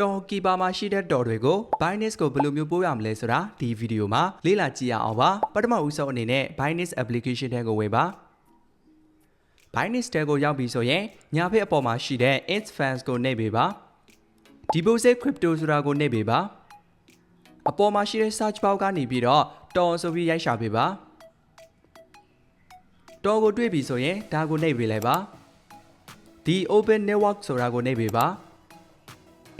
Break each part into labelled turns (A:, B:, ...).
A: တော်ကီပါမှာရှိတဲ့တော်တွေကို Binance ကိုဘယ်လိုမျိုးပို့ရမလဲဆိုတာဒီဗီဒီယိုမှာလေ့လာကြည့်ရအောင်ပါပထမဦးဆုံးအနေနဲ့ Binance application ထဲကိုဝင်ပါ Binance တဲကိုရောက်ပြီဆိုရင်ညာဘက်အပေါ်မှာရှိတဲ့ Its Fans ကိုနှိပ်ပေးပါ Deposit Crypto ဆိုတာကိုနှိပ်ပေးပါအပေါ်မှာရှိတဲ့ search bar ကနေပြီးတော့တော်ဆိုပြီးရိုက်ရှာပေးပါတော်ကိုတွေ့ပြီဆိုရင်ဒါကိုနှိပ်ပေးလိုက်ပါဒီ Open Network ဆိုတာကိုနှိပ်ပေးပါ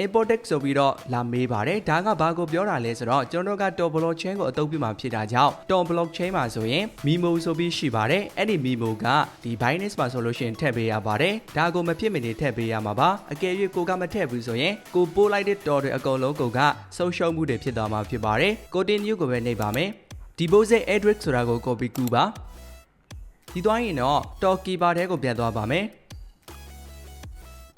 A: Importex ဆိုပြီးတော့လာမေးပါတယ်ဒါကဘာကိုပြောတာလဲဆိုတော့ကျွန်တော်တို့က Tor blockchain ကိုအသုံးပြုမှာဖြစ်တာကြောင့် Tor blockchain မှာဆိုရင် Memo ဆိုပြီးရှိပါတယ်အဲ့ဒီ Memo ကဒီ Binance မှာဆိုလို့ရှိရင်ထည့်ပေးရပါတယ်ဒါကိုမဖြစ်မနေထည့်ပေးရမှာပါအကယ်၍ကိုကမထည့်ဘူးဆိုရင်ကိုပို့လိုက်တဲ့ Tor တွေအကုန်လုံးကိုကဆုံးရှုံးမှုတွေဖြစ်သွားမှာဖြစ်ပါတယ် Continue ကိုပဲနှိပ်ပါမယ် Deposit address ဆိုတာကို copy ကူပါဒီသွားရင်တော့ Tor keeper ထဲကိုပြန်သွားပါမယ်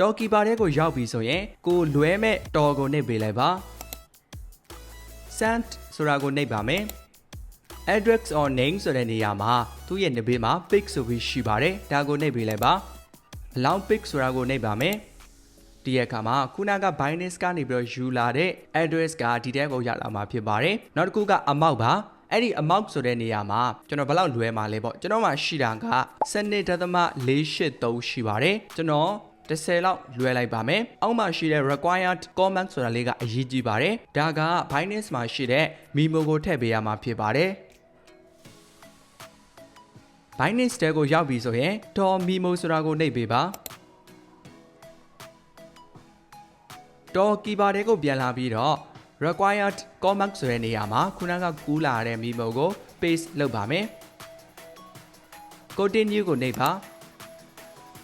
A: တော်ကီပါတဲ့ကိုရောက်ပြီဆိုရင်ကိုလွဲမဲ့တော်ကိုနှိပ်ပေးလိုက်ပါ send ဆိုတာကိုနှိပ်ပါမယ် address or name ဆိုတဲ့နေရာမှာသူ့ရဲ့နဘေးမှာ pic ဆိုပြီးရှိပါတယ်ဒါကိုနှိပ်ပေးလိုက်ပါ allow pic ဆိုတာကိုနှိပ်ပါမယ်ဒီရဲ့အခါမှာခုနက Binance ကနေပြီးတော့ယူလာတဲ့ address ကဒီတဲကိုရလာမှာဖြစ်ပါတယ်နောက်တစ်ခုက amount ပါအဲ့ဒီ amount ဆိုတဲ့နေရာမှာကျွန်တော်ဘယ်လောက်လွဲမှာလဲပေါ့ကျွန်တော်မှရှိတာက7.483ရှိပါတယ်ကျွန်တော် 10လောက်လွှဲလိုက်ပါမယ်။အောက်မှာရှိတဲ့ required comment ဆိုတာလေးကအရေးကြီးပါတယ်။ဒါက Binance မှာရှိတဲ့ Memo ကိုထည့်ပေးရမှာဖြစ်ပါတယ်။ Binance တဲကိုရောက်ပြီဆိုရင် Tor Memo ဆိုတာကိုနှိပ်ပေးပါ။ Tor Keeper တဲကိုပြန်လာပြီးတော့ required comment ဆိုတဲ့နေရာမှာခုနကကူးလာတဲ့ Memo ကို paste လုပ်ပါမယ်။ Continue ကိုနှိပ်ပါ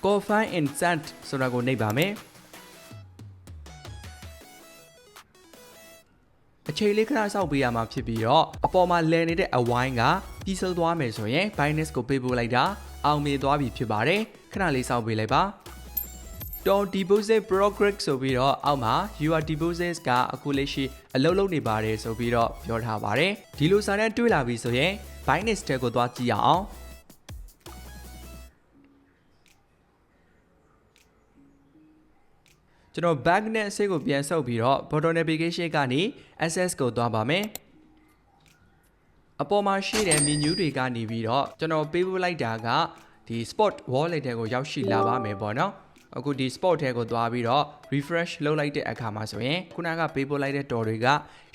A: confine instant ဆိုတာကိုနှိပ်ပါမယ်အချိန်လေးခဏစောင့်ပေးရမှာဖြစ်ပြီးတော့အပေါ်မှာလည်နေတဲ့အဝိုင်းကပြီးဆုံးသွားမယ်ဆိုရင် Binance ကိုပေးပို့လိုက်တာအောင်မြင်သွားပြီဖြစ်ပါတယ်ခဏလေးစောင့်ပေးလိုက်ပါ Don deposit progress ဆိုပြီးတော့အောက်မှာ your deposits ကအခုလက်ရှိအလုပ်လုပ်နေပါတယ်ဆိုပြီးတော့ပြောထားပါတယ်ဒီလိုစာတန်းတွေ့လာပြီဆိုရင် Binance တဲကိုသွားကြည့်ရအောင် ကျွန်တော် back နဲ့အစိတ်ကိုပြန်ဆုပ်ပြီးတော့ bottom navigation ကနေ access ကိုသွားပါမယ်အပေါ်မှာရှိတဲ့ menu တွေကနေပြီးတော့ကျွန်တော်ပေးပို့လိုက်တာကဒီ spot wallet တွေကိုရောက်ရှိလာပါမယ်ပေါ့နော် အခုဒီ spot ထဲကိုသွားပြီးတော့ refresh လုပ်လိုက်တဲ့အခါမှာဆိုရင်ခုနကပေးပို့လိုက်တဲ့ store တွေက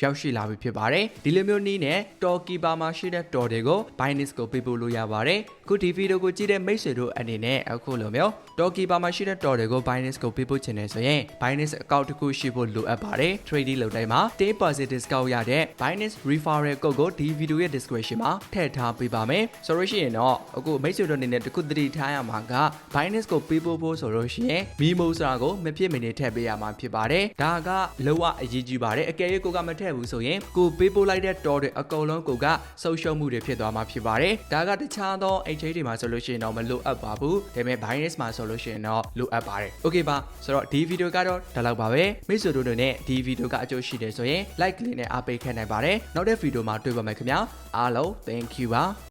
A: ရောက်ရှိလာပြီဖြစ်ပါတယ်ဒီလိုမျိုးနည်းနဲ့ store keeper မှာရှိတဲ့ store တွေကို Binance ကိုပေးပို့လို့ရပါတယ်အခုဒီဗီဒီယိုကိုကြည့်တဲ့မိတ်ဆွေတို့အနေနဲ့အခုလိုမျိုး store keeper မှာရှိတဲ့ store တွေကို Binance ကိုပေးပို့ချင်တယ်ဆိုရင် Binance account တစ်ခုရှိဖို့လိုအပ်ပါတယ် trading လုပ်တိုင်းမှာ10% discount ရတဲ့ Binance referral code ကိုဒီဗီဒီယိုရဲ့ description မှာထည့်ထားပေးပါမယ်ဆိုလို့ရှိရင်တော့အခုမိတ်ဆွေတို့အနေနဲ့တခုသတိထားရမှာက Binance ကိုပေးပို့ဖို့ဆိုလို့ရှိရင် Memo ဆိုတာကိုမဖြစ်မနေထည့်ပေးရမှာဖြစ်ပါတယ်ဒါကလောကအရေးကြီးပါတယ်အကယ်၍ကိုကမထည့်ဘူးဆိုရင်ကိုပေးပို့လိုက်တဲ့ store တွေအကုန်လုံးကိုကဆုံးရှုံးမှုတွေဖြစ်သွားမှာဖြစ်ပါတယ်ဒါကတခြားသော exchange တွေမှာဆိုလို့ရှိရင်တော့မလိုအပ်ပါဘူးဒါပေမဲ့ Binance မှာဆိုလို့ရှိရင်တော့လိုအပ်ပါတယ် Okay ပါဆိုတော့ဒီဗီဒီယိုကတော့ဒါလောက်ပါပဲမိတ်ဆွေတို့တွေနဲ့ဒီဗီဒီယိုကအကျိုးရှိတယ်ဆိုရင် like လေးနဲ့အားပေးခဲ့နိုင်ပါတယ်နောက်တဲ့ဗီဒီယိုမှာတွေ့ပါမယ်ခင်ဗျာအားလုံး thank you ပါ